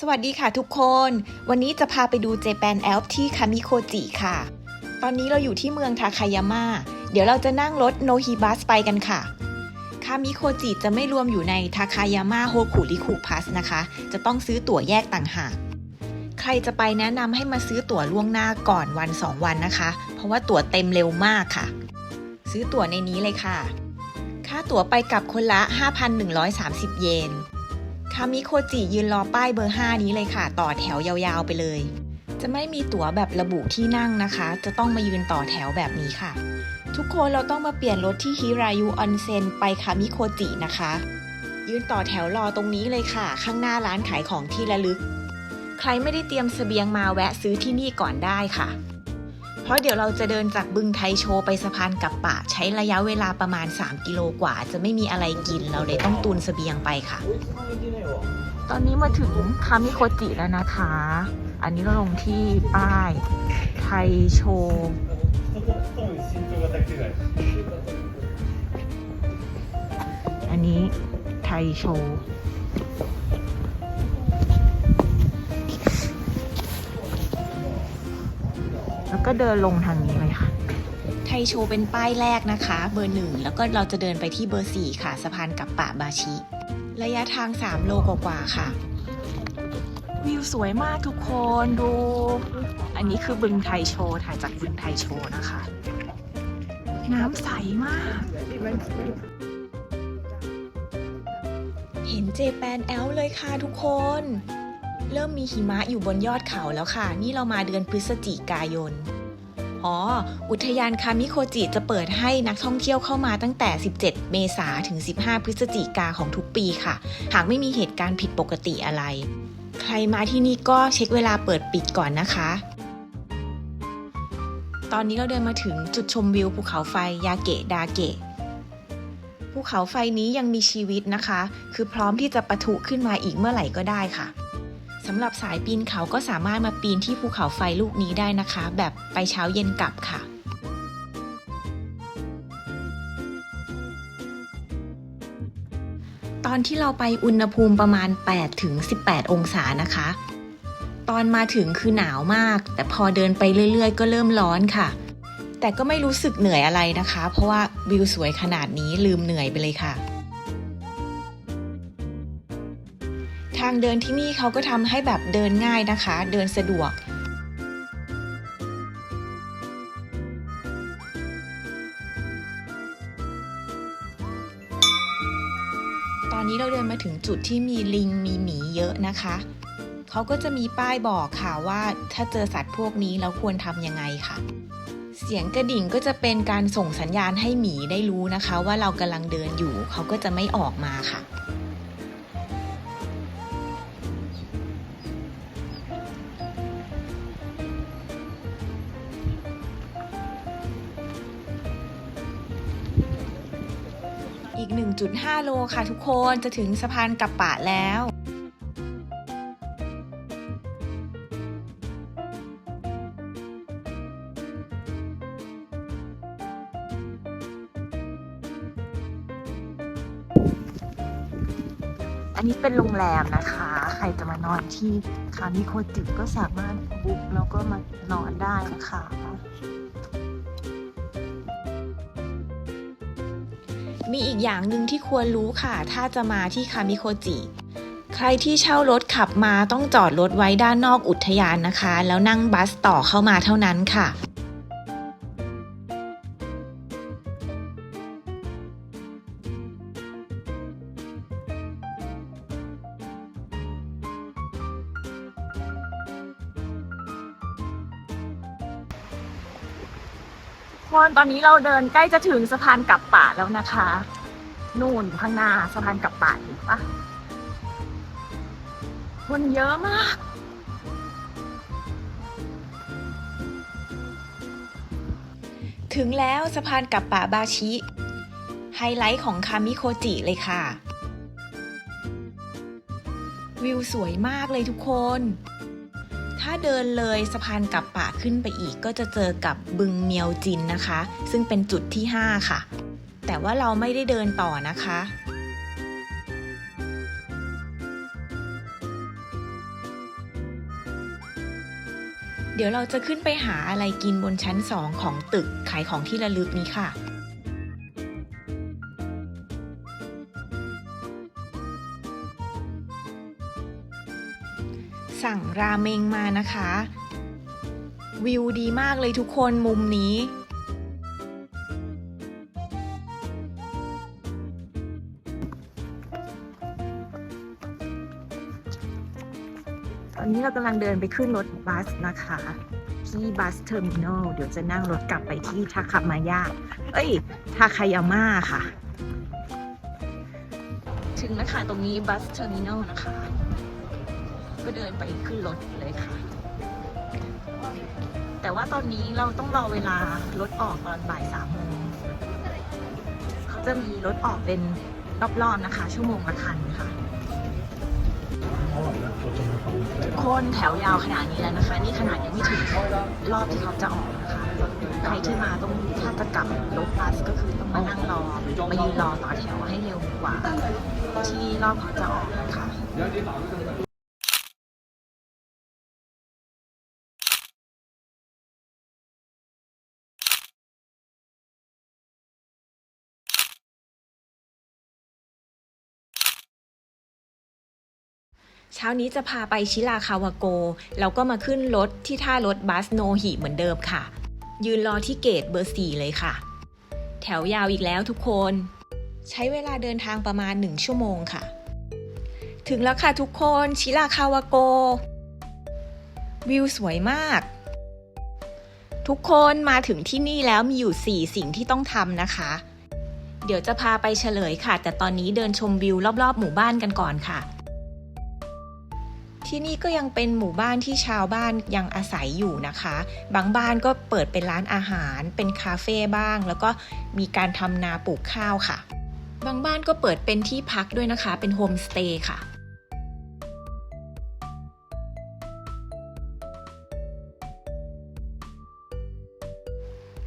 สวัสดีค่ะทุกคน วันนี้จะพาไปดูเจแปนแอลป์ที่คามิโคจิค่ะ ตอนนี้เราอยู่ที่เมืองทาคายาม่า เดี๋ยวเราจะนั่งรถโนฮิบัสไปกันค่ะ คามิโคจิจะไม่รวมอยู่ในทาคายาม่าโฮคุริคุพัสนะคะ จะต้องซื้อตั๋วแยกต่างหาก ใครจะไปแนะนำให้มาซื้อตั๋วล่วงหน้าก่อนวัน 2 วันนะคะ เพราะว่าตั๋วเต็มเร็วมากค่ะ ซื้อตั๋วในนี้เลยค่ะ ค่าตั๋วไปกลับคนละ 5,130 เยน คามิโคจิยืนรอป้ายเบอร์ 5 นี้เลยค่ะ ต่อแถวยาวๆไปเลย จะไม่มีตั๋วแบบระบุที่นั่งนะคะ จะต้องมายืนต่อแถวแบบนี้ค่ะ ทุกคนเราต้องมาเปลี่ยนรถที่ฮิรายุออนเซ็นไปคามิโคจินะคะ ยืนต่อแถวรอตรงนี้เลยค่ะ ข้างหน้าร้านขายของที่ระลึก ใครไม่ได้เตรียมเสบียงมาแวะซื้อที่นี่ก่อนได้ค่ะ เพราะเดี๋ยวเราจะเดินจากบึงไทโชไปสะพานกับปะใช้ระยะเวลาประมาณ 3 กิโลกว่า จะไม่มีอะไรกินเราเลยต้องตุนเสบียงไปค่ะ ตอนนี้มาถึงคามิโคจิแล้วนะคะ อันนี้เราลงที่ป้ายไทโชอันนี้ไทโช ก็เดินลงทางนี้เลยค่ะ ไทโชเป็นป้ายแรกนะคะ เบอร์หนึ่งแล้วก็เราจะเดินไปที่เบอร์สี่ค่ะสะพานกับปะบาชิ ระยะทาง 3 โลกว่าๆค่ะ วิวสวยมากทุกคนดู อันนี้คือบึงไทโชถ่ายจากบึงไทโชนะคะ น้ำใสมาก เห็นเจแปนแอลเลยค่ะทุกคน เริ่มมีหิมะอยู่บนยอดเขาแล้วค่ะ นี่เรามาเดือนพฤศจิกายน อ๋อ อุทยานคามิโคจิจะเปิดให้นักท่องเที่ยวเข้ามาตั้งแต่ 17 เมษาถึง 15 พฤศจิกาของทุกปีค่ะ หากไม่มีเหตุการณ์ผิดปกติอะไร ใครมาที่นี่ก็เช็คเวลาเปิดปิดก่อนนะคะ ตอนนี้เราเดินมาถึงจุดชมวิวภูเขาไฟยาเกะดาเกะภูเขาไฟนี้ยังมีชีวิตนะคะ คือพร้อมที่จะปะทุขึ้นมาอีกเมื่อไหร่ก็ได้ค่ะ สำหรับสายปีนเขาก็สามารถมาปีนที่ภูเขาไฟลูกนี้ได้นะคะ แบบไปเช้าเย็นกลับค่ะ ตอนที่เราไปอุณหภูมิประมาณ 8 ถึง 18 องศานะคะ ตอนมาถึงคือหนาวมาก แต่พอเดินไปเรื่อยๆ ก็เริ่มร้อนค่ะ แต่ก็ไม่รู้สึกเหนื่อยอะไรนะคะ เพราะว่าวิวสวยขนาดนี้ลืมเหนื่อยไปเลยค่ะางเดินที่นี่เขาก็ทำให้แบบเดินง่ายนะคะ เดินสะดวกตอนนี้เราเดินมาถึงจุดที่มีลิงมีหมีเยอะนะคะ เขาก็จะมีป้ายบอกค่ะว่าถ้าเจอสัตว์พวกนี้เราควรทำยังไงค่ะ เสียงกระดิ่งก็จะเป็นการส่งสัญญาณให้หมีได้รู้นะคะ ว่าเรากำลังเดินอยู่ เขาก็จะไม่ออกมาค่ะ อีก 1.5 โลค่ะทุกคนจะถึงสะพานกับปะแล้วอันนี้เป็นโรงแรมนะคะ ใครจะมานอนที่คามิโคจิก็สามารถบุ๊กแล้วก็มานอนได้นะคะ มีอีกอย่างหนึ่งที่ควรรู้ค่ะ ถ้าจะมาที่คามิโคจิใครที่เช่ารถขับมาต้องจอดรถไว้ด้านนอกอุทยานนะคะ แล้วนั่งบัสต่อเข้ามาเท่านั้นค่ะ คนตอนนี้เราเดินใกล้จะถึงสะพานกับป่าแล้วนะคะ นู่นข้างหน้าสะพานกับป่าเห็นปะคนเยอะมากถึงแล้วสะพานกับป่าบาชิ ไฮไลท์ของคามิโคจิเลยค่ะ วิวสวยมากเลยทุกคน ถ้าเดินเลยสะพานกับป่าขึ้นไปอีก ก็จะเจอกับบึงเมียวจินนะคะ ซึ่งเป็นจุดที่ 5 ค่ะ แต่ว่าเราไม่ได้เดินต่อนะคะเดี๋ยวเราจะขึ้นไปหาอะไรกินบนชั้น 2 ของตึกขายของที่ระลึกนี้ค่ะ สั่งราเมงมานะคะ วิวดีมากเลยทุกคนมุมนี้ตอนนี้เรากำลังเดินไปขึ้นรถบัสนะคะ ที่บัสเทอร์มินอลเดี๋ยวจะนั่งรถกลับไปที่ทาคามายาเอ้ย ทาคายาม่าค่ะ ถึงแล้วค่ะตรงนี้บัสเทอร์มินอลนะคะ ก็เดินไปขึ้นรถเลยค่ะ แต่ว่าตอนนี้เราต้องรอเวลารถออกตอนบ่ายสามโมงเขาจะมีรถออกเป็นรอบๆนะคะ ชั่วโมงละคันค่ะ คนแถวยาวขนาดนี้แล้วนะคะ นี่ขนาดยังไม่ถึงรอบที่เขาจะออกนะคะ ใครที่มาต้องถ้าจะกลับรถบัสก็คือต้องมานั่งรอมายืนรอต่อแถวให้เร็วกว่า ที่รอบเขาจะออกนะคะ เช้านี้จะพาไปชิราคาวาโก แล้วก็มาขึ้นรถที่ท่ารถบัสโนหิเหมือนเดิมค่ะ ยืนรอที่เกตเบอร์สี่เลยค่ะ แถวยาวอีกแล้วทุกคน ใช้เวลาเดินทางประมาณ 1 ชั่วโมงค่ะ ถึงแล้วค่ะทุกคนชิราคาวาโก วิวสวยมาก ทุกคนมาถึงที่นี่แล้วมีอยู่ 4 สิ่งที่ต้องทำนะคะ เดี๋ยวจะพาไปเฉลยค่ะ แต่ตอนนี้เดินชมวิวรอบๆ หมู่บ้านกันก่อนค่ะ ที่นี่ก็ยังเป็นหมู่บ้านที่ชาวบ้านยังอาศัยอยู่นะคะ บางบ้านก็เปิดเป็นร้านอาหาร เป็นคาเฟ่บ้าง แล้วก็มีการทำนาปลูกข้าวค่ะ บางบ้านก็เปิดเป็นที่พักด้วยนะคะ เป็นโฮมสเตย์ค่ะ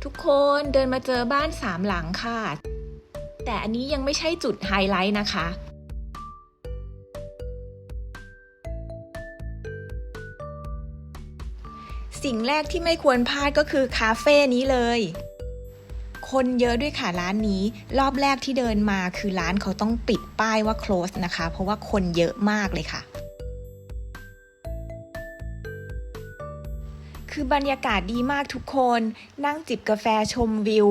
ทุกคนเดินมาเจอบ้านสามหลังค่ะ แต่อันนี้ยังไม่ใช่จุดไฮไลท์นะคะ สิ่งแรกที่ไม่ควรพลาดก็คือคาเฟ่นี้เลย คนเยอะด้วยค่ะร้านนี้ รอบแรกที่เดินมาคือร้านเขาต้องปิดป้ายว่า close นะคะ เพราะว่าคนเยอะมากเลยค่ะ คือบรรยากาศดีมากทุกคน นั่งจิบกาแฟชมวิว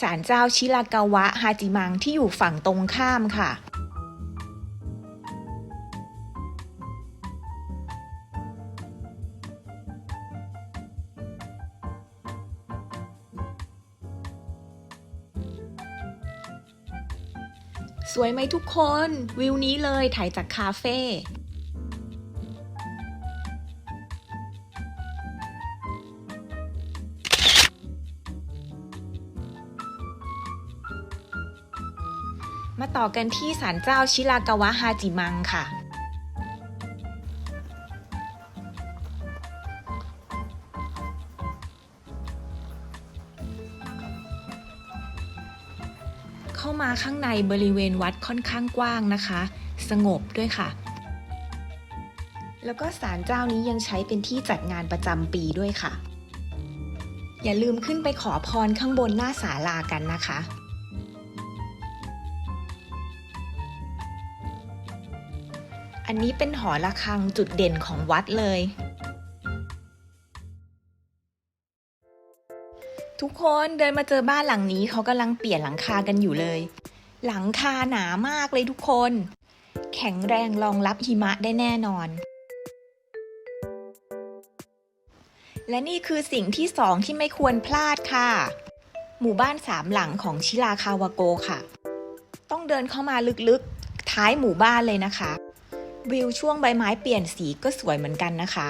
ศาลเจ้าชิรากาวะฮาจิมังที่อยู่ฝั่งตรงข้ามค่ะ สวยไหมทุกคน วิวนี้เลยถ่ายจากคาเฟ่มาต่อกันที่ศาลเจ้าชิรากาวะฮาจิมังค่ะ มาข้างในบริเวณวัดค่อนข้างกว้างนะคะ สงบด้วยค่ะ แล้วก็ศาลเจ้านี้ยังใช้เป็นที่จัดงานประจำปีด้วยค่ะ อย่าลืมขึ้นไปขอพรข้างบนหน้าศาลากันนะคะอันนี้เป็นหอระฆังจุดเด่นของวัดเลย ทุกคนเดินมาเจอบ้านหลังนี้เขากำลังเปลี่ยนหลังคากันอยู่เลย หลังคาหนามากเลยทุกคน แข็งแรงรองรับหิมะได้แน่นอน และนี่คือสิ่งที่สองที่ไม่ควรพลาดค่ะ หมู่บ้านสามหลังของชิราคาวาโกค่ะ ต้องเดินเข้ามาลึกๆ ท้ายหมู่บ้านเลยนะคะ วิวช่วงใบไม้เปลี่ยนสีก็สวยเหมือนกันนะคะ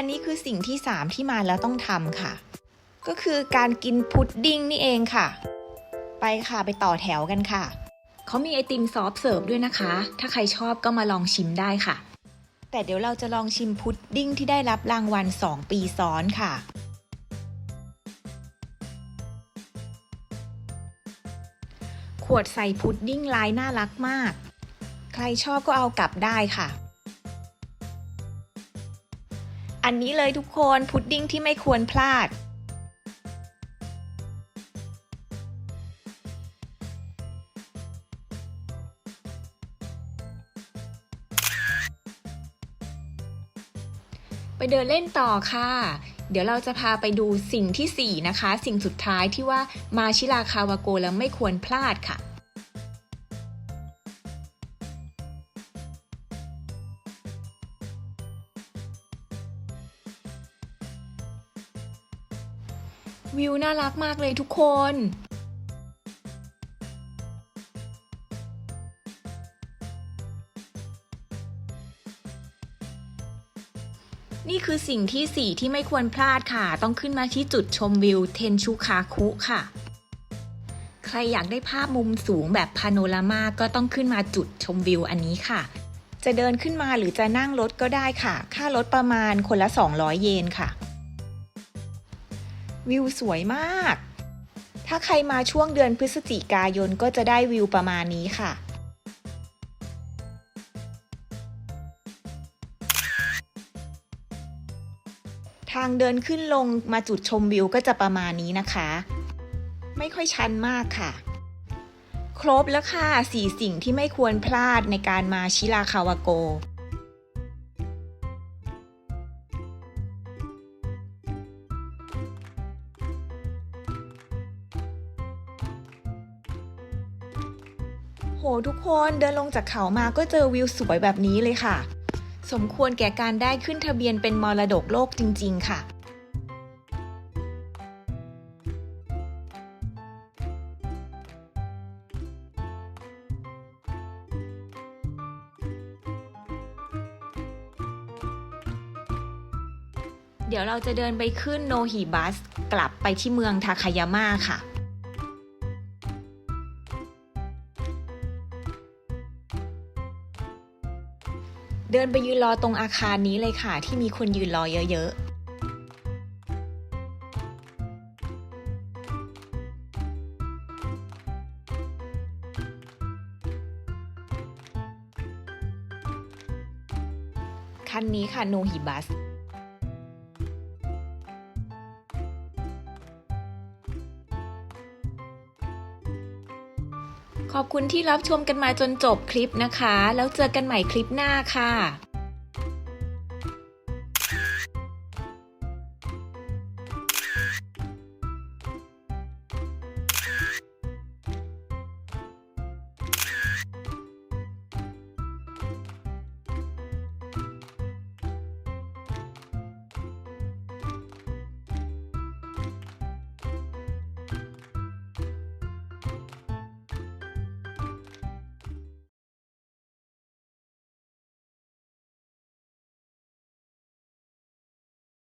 อันนี้คือสิ่งที่ 3 ที่มาแล้วต้องทำค่ะ ก็คือการกินพุดดิ้งนี่เองค่ะ ไปค่ะไปต่อแถวกันค่ะ เขามีไอติมซอฟเสิร์ฟด้วยนะคะ ถ้าใครชอบก็มาลองชิมได้ค่ะ แต่เดี๋ยวเราจะลองชิมพุดดิ้งที่ได้รับรางวัล 2 ปีซ้อนค่ะขวดใส่พุดดิ้งลายน่ารักมาก ใครชอบก็เอากลับได้ค่ะ อันนี้เลยทุกคนพุดดิ้งที่ไม่ควรพลาด ไปเดินเล่นต่อค่ะ เดี๋ยวเราจะพาไปดูสิ่งที่ 4 นะคะ สิ่งสุดท้ายที่ว่ามาชิราคาวาโกแล้วไม่ควรพลาดค่ะ วิวน่ารักมากเลยทุกคนนี่คือสิ่งที่ 4 ที่ไม่ควรพลาดค่ะ ต้องขึ้นมาที่จุดชมวิวเทนชูคาคุค่ะ ใครอยากได้ภาพมุมสูงแบบพาโนรามาก็ต้องขึ้นมาจุดชมวิวอันนี้ค่ะ จะเดินขึ้นมาหรือจะนั่งรถก็ได้ค่ะ ค่ารถประมาณคนละ 200 เยนค่ะ วิวสวยมาก ถ้าใครมาช่วงเดือนพฤศจิกายนก็จะได้วิวประมาณนี้ค่ะ ทางเดินขึ้นลงมาจุดชมวิวก็จะประมาณนี้นะคะ ไม่ค่อยชันมากค่ะ ครบแล้วค่ะสี่สิ่งที่ไม่ควรพลาดในการมาชิราคาวาโก โหทุกคนเดินลงจากเขามาก็เจอวิวสวยแบบนี้เลยค่ะ สมควรแก่การได้ขึ้นทะเบียนเป็นมรดกโลกจริง ๆ ค่ะเดี๋ยวเราจะเดินไปขึ้นโนฮิบัส กลับไปที่เมืองทาคายาม่าค่ะ เดินไปยืนรอตรงอาคารนี้เลยค่ะ ที่มีคนยืนรอเยอะๆคันนี้ค่ะโนฮิบัส ขอบคุณที่รับชมกันมาจนจบคลิปนะคะ แล้วเจอกันใหม่คลิปหน้าค่ะ